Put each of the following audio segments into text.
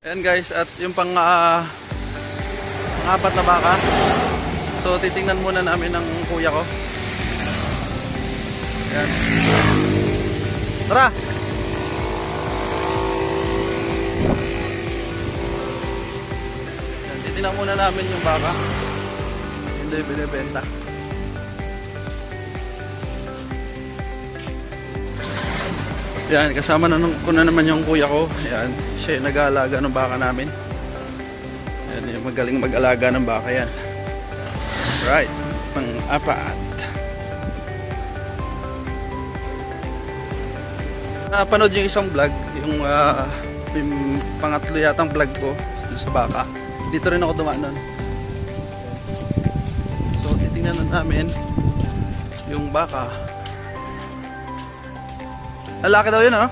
Ayan guys, at yung pang ah, apat na baka. So titingnan muna namin ng kuya ko. Ayan. Tara! Ayan, titingnan muna namin yung baka. Hindi binibenta. Yan, kasama na nung- ko na naman yung kuya ko. Yan, siya yung nag-aalaga ng baka namin. Yan, yung magaling mag-alaga ng baka yan. Right, pang apat. Napanood yung isang vlog, yung, ah, yung pangatlo yatang vlog ko sa baka. Dito rin ako dumaan. So, titingnan na namin yung baka. Lalaki daw yun, ano?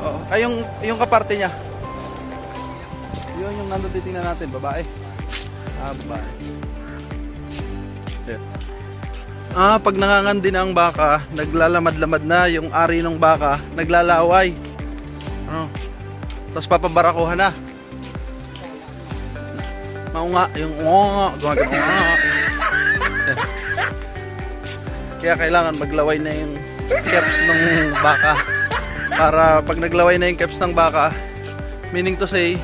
Oo. Ay, yung, yung kaparte niya. Yun yung nandun titingnan natin, babae. Ah, babae. Ah, pag nangangandi na ang baka, naglalamad-lamad na yung ari ng baka, naglalaway. Ano? Tapos papabarakuhan na. Maunga, yung unga, gumagano unga. Kaya kailangan maglaway na yung caps ng baka. Para pag naglaway na yung caps ng baka, meaning to say,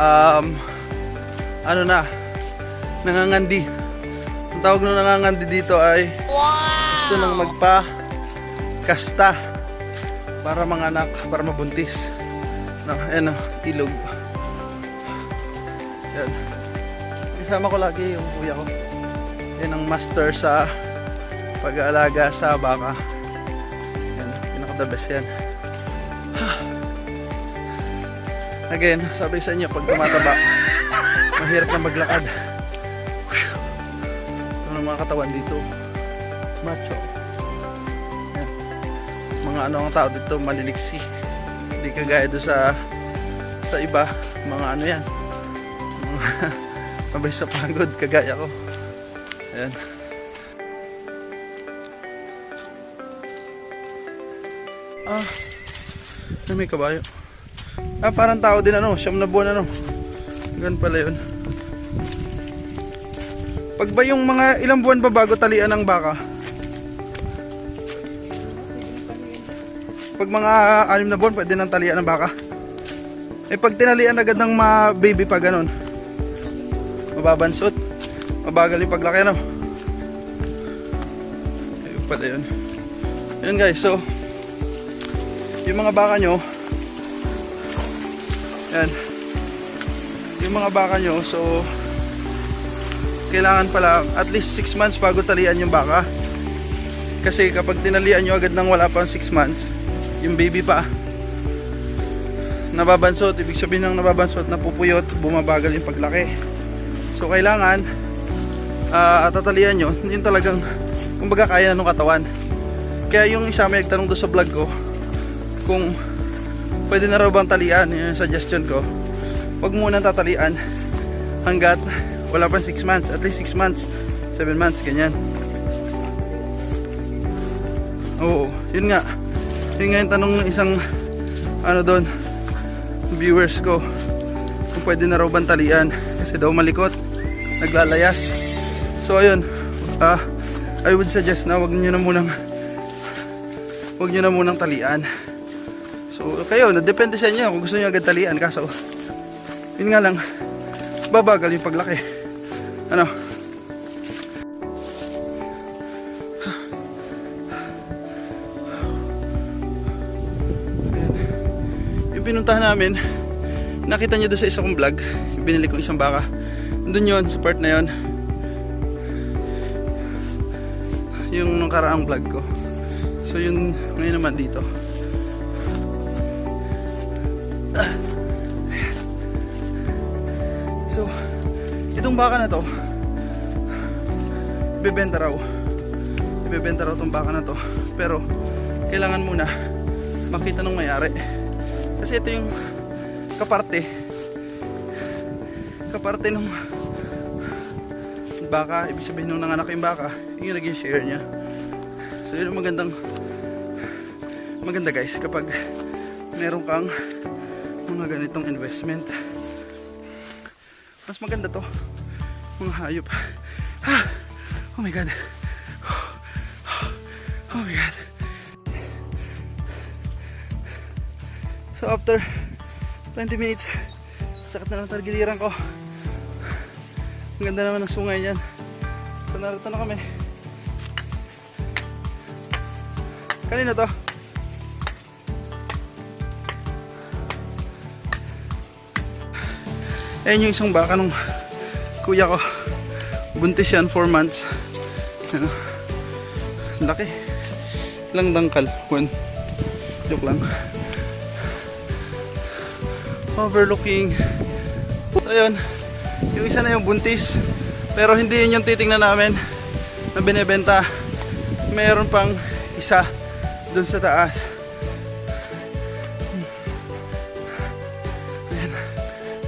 um, ano na, nangangandi. Ang tawag nung nangangandi dito ay gusto nang magpa kasta para mga anak, para mabuntis. No, ayan o, ilog. Yan. Kasama ko lagi yung kuya ko. Yan ang master sa pag-aalaga sa baka. Yan, pinaka the best yan. Again, sabi sa inyo, pag tumataba, mahirap na maglakad. Ito ng mga katawan dito. Macho. Yan. Mga ano ang tao dito, maliliksi. Hindi kagaya doon sa sa iba, mga ano yan. Mabay sa pagod, kagaya ko. Ayan. Ah, ay, may kabayo. Ah, parang tao din ano, siyam na buwan ano. Ganun pala yun. Pag ba yung mga ilang buwan ba bago talian ng baka? Pag mga anim na buwan, pwede nang talian ng baka. Eh pag tinalian agad ng mga baby pa ganun, mababansot. Mabagal yung paglaki ano. Ayun pala yun. Yun guys, so yung mga baka nyo yan. Yung mga baka nyo so kailangan pala at least 6 months bago talian yung baka. Kasi kapag tinalian nyo agad nang wala pang 6 months yung baby pa nababansot. Ibig sabihin ng nababansot napupuyot bumabagal yung paglaki. So kailangan uh, tatalian nyo yun talagang kumbaga kaya na nung katawan. Kaya yung isa may nagtanong doon sa vlog ko kung pwede na raw bang talian yung suggestion ko. Wag muna tatalian hanggat wala pang 6 months at least 6 months 7 months ganyan. Oo yun nga. Yun nga yung tanong ng isang ano doon viewers ko kung pwede na raw bang talian kasi daw malikot naglalayas. So ayun ah I would suggest na wag niyo na munang wag niyo na munang talian So, kayo, depende sa inyo kung gusto niyo agad talian. Kaso, yun nga lang, babagal yung paglaki. Ano? Ayan. Yung pinuntahan namin, nakita niyo doon sa isa kong vlog, binili kong isang baka. Doon yun, sa part na yun. Yung nung karaang vlog ko. So yun, ngayon naman dito. So, itong baka na to, ibebenta raw. Ibebenta raw itong baka na to. Pero, kailangan muna makita ng mayari. Kasi ito yung kaparte. Kaparte nung baka, ibig sabihin nung nanganak yung baka, yung naging share niya. So yun ang magandang maganda guys kapag meron kang mga ganitong investment. Mas maganda to. Mga hayop. Ah! Oh my god. Oh my god. So after 20 minutes, sakit na lang targiliran ko. Ang ganda naman ng sungay niyan. So narito na kami. Kanino to? Ayan yung isang baka nung kuya ko. Buntis yan, 4 months. Ano? Laki. Ilang dangkal? One. Joke lang. Overlooking. So yun. Yung isa na yung buntis. Pero hindi yun yung titingnan namin na binebenta. Mayroon pang isa dun sa taas.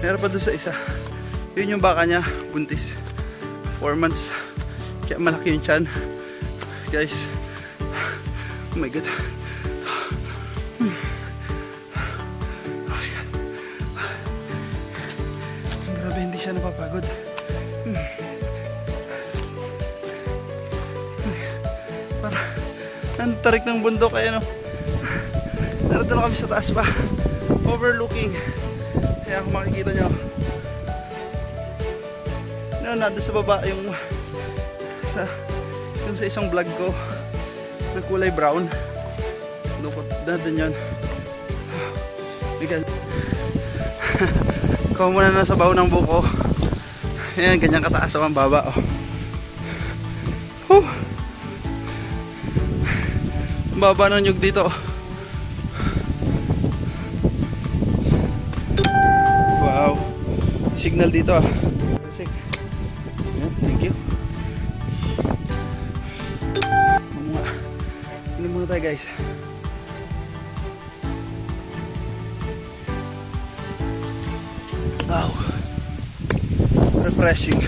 Meron pa dun sa isa. Yun yung baka niya, buntis. 4 months. Kaya malaki yung tiyan. Guys. Oh my God. Hmm. Oh my God. Grabe, hindi siya napapagod. Hmm. Para, ang tarik ng bundok ay ano. Narito na kami sa taas pa. Overlooking. Kaya kung makikita nyo. Ano na doon sa baba yung sa yung sa isang vlog ko na kulay brown. Ko doon yun. Because Ikaw muna na sa baho ng buko. Ayan, ganyan kataas ang baba. Oh. Baba ng nyug dito. Wow. Signal dito ah. Thank you. Muna. Ini muna tayo guys. Wow. Refreshing.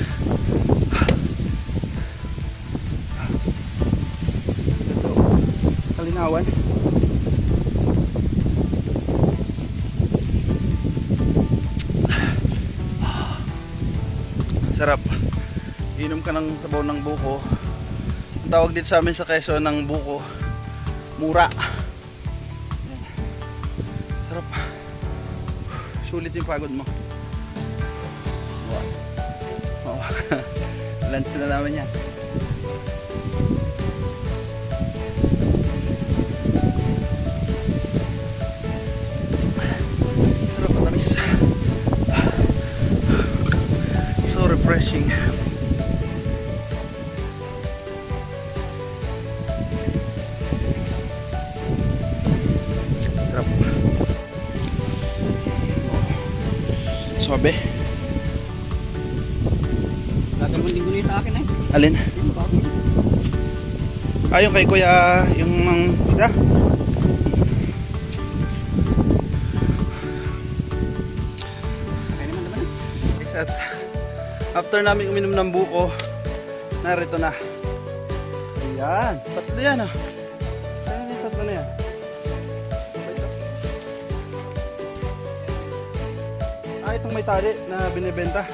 Ito. Kalinawan. Sarap. Inom ka ng sabaw ng buko. Ang tawag dito sa amin sa Quezon ng buko. Mura. Sarap. Sulit yung pagod mo. Wow. Wow. Lunch na namin yan. Refreshing. Sarap. Suabe. Gagamon din sa akin eh. Alin? Ayun kay kuya, yung naman. Guys, At after namin uminom ng buko, narito na. Ayan, tatlo yan ah. Saan yung tatlo na yan? Ah, itong may tali na binibenta.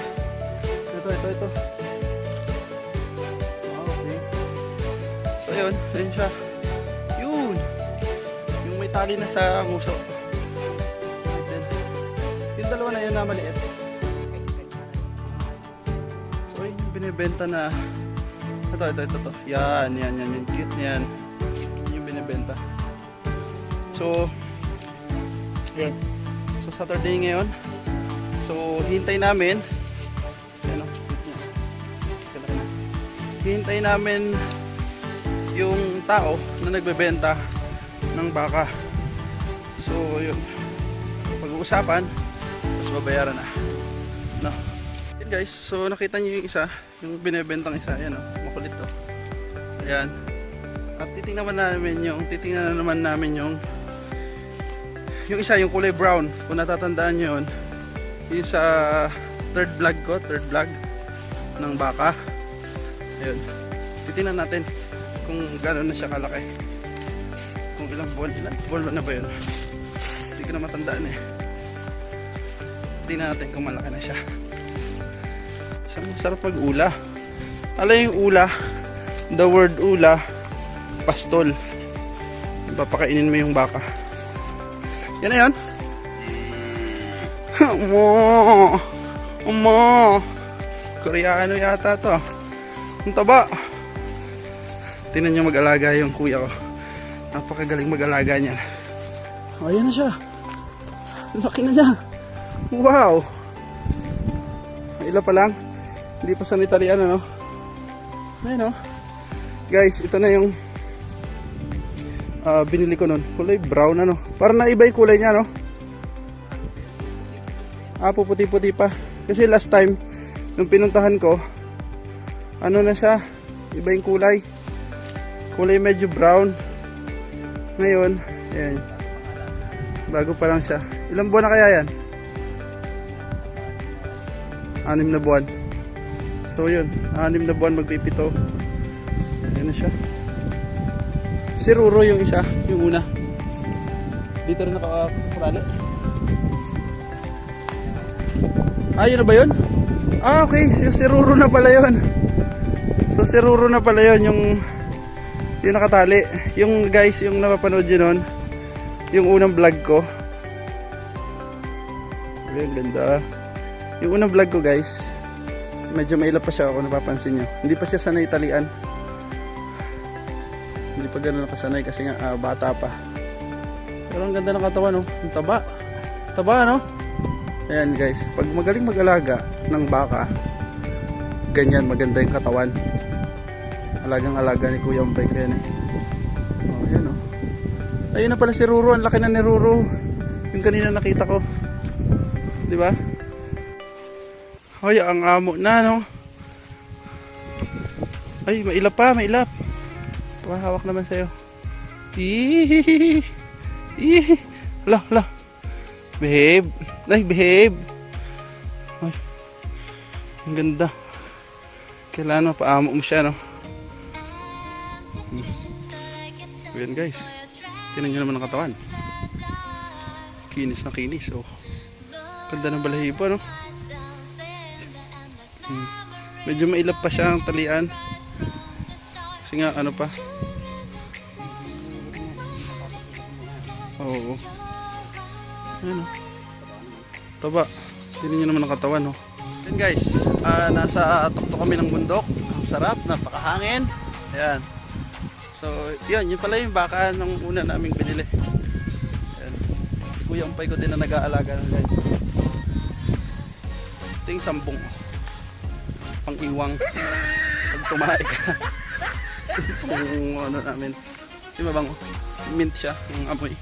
Ito, ito, ito. Ah, okay. So yun, yun siya. Yun. Yung may tali na sa nguso. Yung dalawa na yun na maliit. Binibenta na ito, ito, ito, ito. Yan, yan, yan, yung cute niyan. Yun yung binibenta. So, yan. So, Saturday ngayon. So, hintay namin. Yan, oh. Hintay namin yung tao na nagbebenta ng baka. So, yun. Pag-uusapan, tapos babayaran na. No. Yun guys, so nakita niyo yung isa, yung binebentang isa, ayan o, makulit to. Ayan. At titingnan naman namin yung, titingnan na naman namin yung, yung isa, yung kulay brown, kung natatandaan niyo yun, yung sa third vlog ko, third vlog ng baka. Ayun. Titingnan natin kung gano'n na siya kalaki. Kung ilang buwan, ilang buwan na ba yun? Hindi ko na matandaan eh. Tingnan natin kung malaki na siya. Siya masarap pag ula. Alam yung ula, the word ula, pastol. Papakainin mo yung baka. Yan na yan. Mo! Mo! Koreano yata to. Ang taba. Tingnan niyo mag-alaga yung kuya ko. Napakagaling mag-alaga niya. Oh, ayan na siya. Laki na niya. Wow! Ila pa lang. Hindi pa sanitarian ano. Ayun oh. Guys, ito na yung ah, binili ko nun. Kulay brown ano. Parang naiba yung kulay niya no. Ah, puputi-puti pa. Kasi last time, nung pinuntahan ko, ano na siya, iba yung kulay. Kulay medyo brown. Ngayon, ayan. Bago pa lang siya. Ilang buwan na kaya yan? Anim na buwan. So yun, anim na buwan magpipito. Ayan na siya. Si Ruro yung isa, yung una. Dito rin nakakulali. Ah, yun na ba yun? Ah, okay. Si, si Ruro na pala yun. So, si Ruro na pala yun, yung yung nakatali. Yung guys, yung napapanood yun nun, yung unang vlog ko. Ang ganda. Yung unang vlog ko guys, medyo mailap pa siya kung napapansin nyo. Hindi pa siya sanay talian. Hindi pa ganun nakasanay kasi nga ah, bata pa. Pero ang ganda ng katawan, no? Ang taba. Taba, no? Ayan guys, pag magaling mag-alaga ng baka, ganyan maganda yung katawan. Alagang alaga ni Kuya Umpay kaya eh. Oh, ayan oh. Ayun na pala si Ruro, ang laki na ni Ruro. Yung kanina nakita ko. 'Di ba? Ay, ang amo na no. Ay, mailap pa, mailap. Hawak naman sa'yo. Ihihihih. Ihih. Hala, hala. Behave. Ay, behave. Ay. Ang ganda. Kailangan mapaamo mo siya, no? Hmm. Ayan, guys. Tinan nyo naman ang katawan. Kinis na kinis, oh. Ganda ng balahibo, no? Hmm. Medyo mailap pa siya ang talian. Kasi nga, ano pa? Oo. Ayan, oh. Taba. Tingnan nyo naman ang katawan, no? Yan guys, ah, nasa tukto kami ng bundok. Ang sarap, napakahangin. Ayan. So, yun, yun pala yung baka nung una naming binili. Ayan. Kuya umpay ko din na nag-aalaga ng guys. Ito yung sampung pang-iwang pag tumae ka. Kung ano namin. Di ba bang mint siya, yung amoy.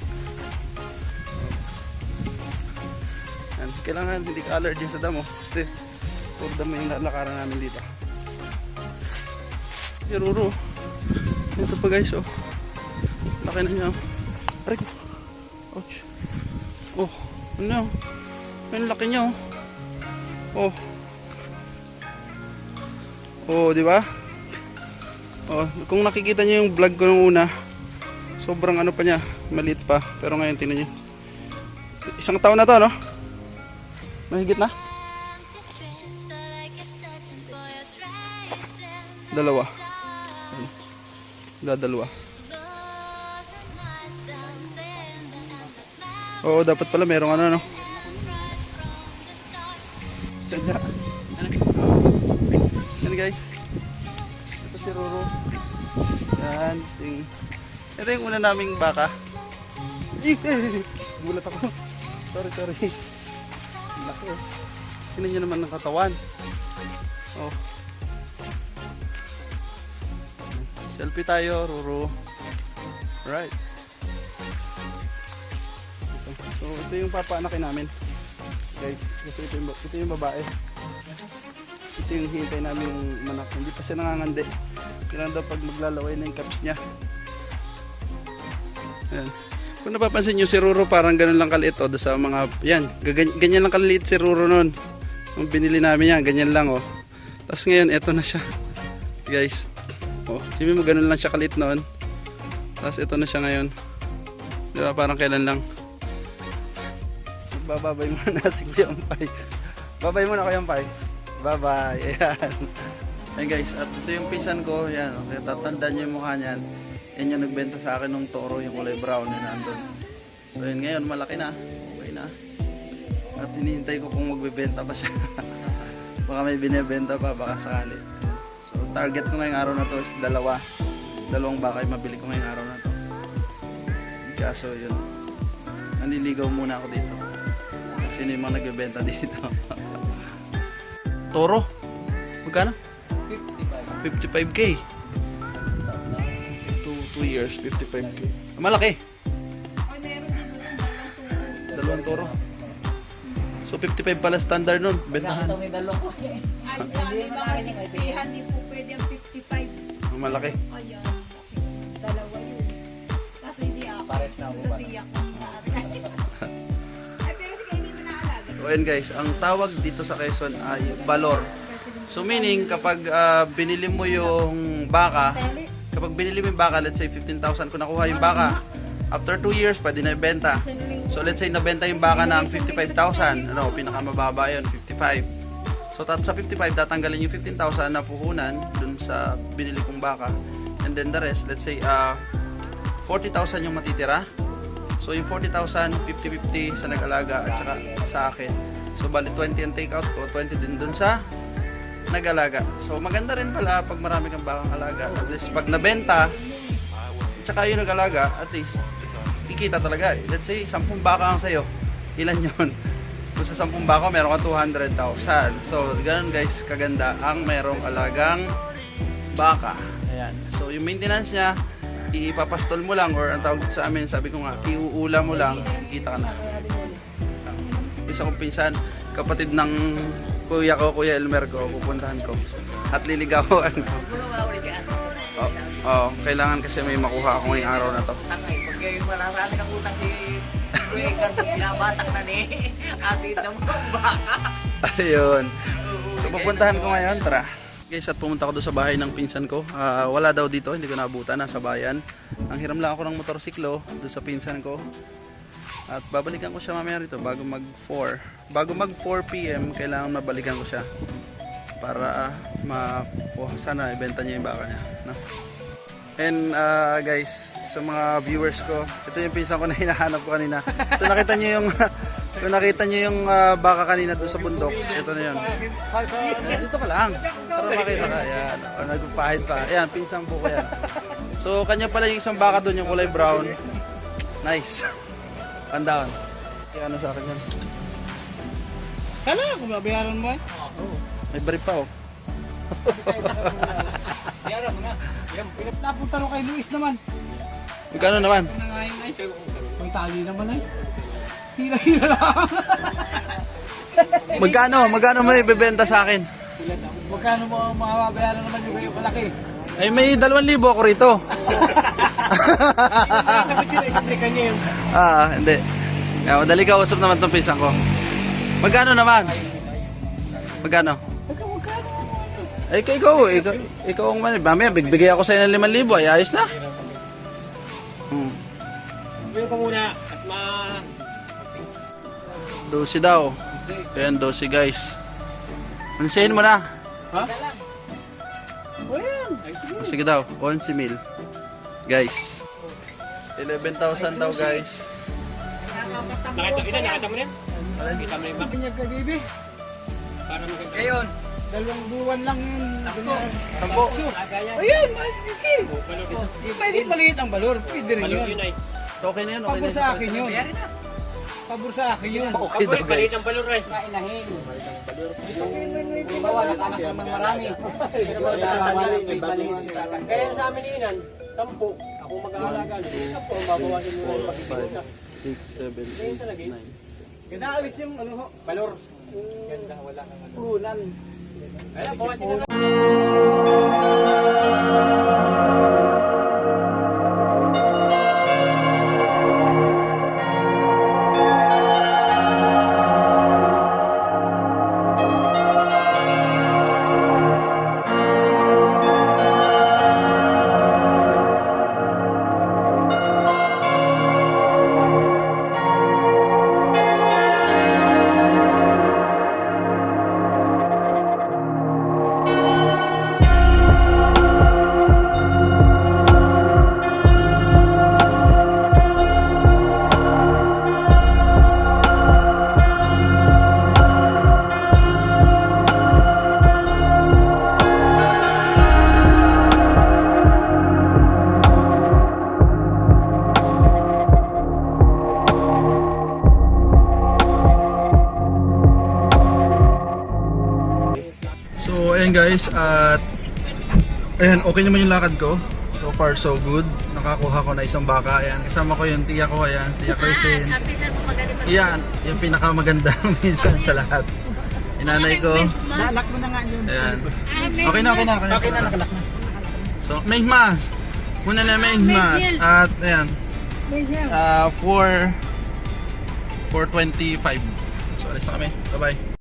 Yan. Kailangan hindi ka allergy sa damo. Kasi huwag damo yung lalakaran namin dito. Si Ruro. Ito pa guys oh. Laki na niya. Aray. Ouch. Oh. Ano? Ang laki niya oh. Oh. Oh, di ba? Oh, kung nakikita niyo yung vlog ko nung una, sobrang ano pa niya, maliit pa. Pero ngayon tingnan niyo. Isang taon na to, no? Mahigit na? Dalawa. Dadalawa. Oo, dapat pala merong ano, no? Sadya. Guys. Ito si Roro. Yan. Ting. Ito yung una naming baka. Gulat ako. Sorry, sorry. Laki oh. Tingnan nyo naman ng katawan. Oh. Selfie tayo, Roro. Right. So, ito yung papaanakin namin. Guys, ito, ito, yung, ito yung babae. Ito yung hintay namin yung manak. Hindi pa siya nangangandi. Kailangan daw pag maglalaway na yung caps niya. Ayan. Kung napapansin nyo, si Ruro parang ganun lang kaliit o sa mga, yan, ganyan lang kaliit si Ruro noon. Nung binili namin yan, ganyan lang oh. Tapos ngayon, eto na siya. Guys, oh. Sabi mo, ganun lang siya kalit noon. Tapos ito na siya ngayon. Di ba, parang kailan lang. Bababay muna si Kuya Pai. Babay muna Kuya Pai. Bye-bye. Ayan. Ayan guys, at ito yung pinsan ko. Ayan, okay, tatandaan niyo yung mukha niyan. Yan yung nagbenta sa akin ng toro, yung kulay brown na nandun. So yun ngayon, malaki na. Okay na. At hinihintay ko kung magbebenta pa siya. baka may binebenta pa, baka sakali. So target ko ngayong araw na to is dalawa. Dalawang baka yung mabili ko ngayong araw na to. Kaso yun, nanliligaw muna ako dito. Sino yung mga nagbebenta dito? Toro? Magkano? 55k. 2 years, 55k. Ah, Malaki. Dalawang toro. So 55 pala standard nun. Bentahan. may dalawa ko eh. Ay, sabi mga 60, hindi po pwede ang 55. Ang malaki. Ayan, dalawa yun. Kaso hindi ako. Pares na ako Sa tiyak ang So ayun guys, ang tawag dito sa Quezon ay balor. So meaning kapag ah, binili mo yung baka, kapag binili mo yung baka, let's say 15,000 kung nakuha yung baka, after 2 years pwede na ibenta. So let's say nabenta yung baka ng 55,000, ano, pinakamababa yun, 55. So tat sa 55 tatanggalin yung 15,000 na puhunan dun sa binili kong baka. And then the rest, let's say uh, 40,000 yung matitira. So yung 40,000, 50-50 sa nag-alaga at saka sa akin. So bali 20 ang take out ko, 20 din dun sa nag-alaga. So maganda rin pala pag marami kang bakang alaga. At least pag nabenta, tsaka yung nag-alaga, at least kikita talaga. eh. Let's say 10 baka ang sa'yo. Ilan yon? Kung sa 10 baka, meron ka 200,000. So ganun guys, kaganda ang merong alagang baka. Ayan. So yung maintenance niya, ipapastol mo lang or ang tawag sa amin, sabi ko nga, iuula mo lang, kikita ka na. Isa kong pinsan, kapatid ng kuya ko, kuya Elmer ko, pupuntahan ko. At liligawan ko. Oh, oh, kailangan kasi may makuha ako ngayong araw na to. Tangay, pag kayo mararami ng utang si Kuya Ikan, binabatak na ni ate ng mga baka. Ayun. So pupuntahan ko ngayon, tara. Guys, at pumunta ko doon sa bahay ng pinsan ko. Ah, wala daw dito, hindi ko naabutan, nasa bayan. Ang hiram lang ako ng motorsiklo doon sa pinsan ko. At babalikan ko siya mamaya rito bago mag 4. Bago mag 4 PM, kailangan mabalikan ko siya. Para ah, ma oh, sana ibenta niya yung baka niya. No? And ah, guys, sa mga viewers ko, ito yung pinsan ko na hinahanap ko kanina. So nakita niyo yung kung nakita niyo yung ah, baka kanina doon sa bundok, ito na yun. Dito ka lang. Para makita ka. Ayan. O, nagpapahid pa. Ayan, pinsang buko yan. So, kanya pala yung isang baka doon, yung kulay brown. Nice. Pandaon. Kaya ano sa akin yan? Hala, kung babayaran mo eh. May brief pa oh. Bayaran mo na. Yan, pinapunta kay Luis naman. Magkano naman? Ang tali naman ay. Hila-hila lang. Magkano? Magkano may ibebenta sa akin? Magkano mo mababayaran naman yung yung malaki? Ay, may 2,000 ako rito. Ah, hindi. Kaya madali ka usap naman tong pinsan ko. Magkano naman? Magkano? Ay, ikaw, ikaw, ikaw, ikaw ang man. Mamaya, bigbigay ako sa'yo ng 5,000. Ay, ayos na. Hmm. Bigyan ko muna at ma... 12 daw. Ayan, 12 guys. Ansayin mo na. Ha? Ay, sige. Daw, 11 mil. Guys. 11,000 daw guys. Nakita, ina, nakita mo yan? Nakita mo na yung Binyag ka, baby. Para maganda. Ngayon, Dalawang buwan lang yun. Tambo. Ayun, okay. Pwede maliit ang balor. Pwede rin yun. Okay na yun, okay na Pabor sa yun. akin yun. bayari na. Pabor sa akin yun. Okay daw guys. balor eh. Kainahin. Bawa anak naman marami. Pero tatanggalin yung balor. Kaya sa amin inan, tampo. Ako mag-aalaga. Tampo, babawasin mo lang pag 6, 7, 8, 9. Ganda alis yung ano ho? Balor. Ganda, wala kang ano. Punan. Kaya bawasin mo guys at ayan okay naman yung lakad ko. So far so good. Nakakuha ko na isang baka. Ayan kasama ko yung tiya ko ayan, tiya Christine. Ah, Kapisan mo magaling mag- Yan, yung pinakamaganda minsan sa lahat. Inanay ko. Nalak mo na nga yun. Ayan. Ah, Okay na, okay na. Okay na, Okay na, nakalak na. So, may mas. Muna na may mas. At ayan, uh, 4 425. So, alis na kami. Bye-bye.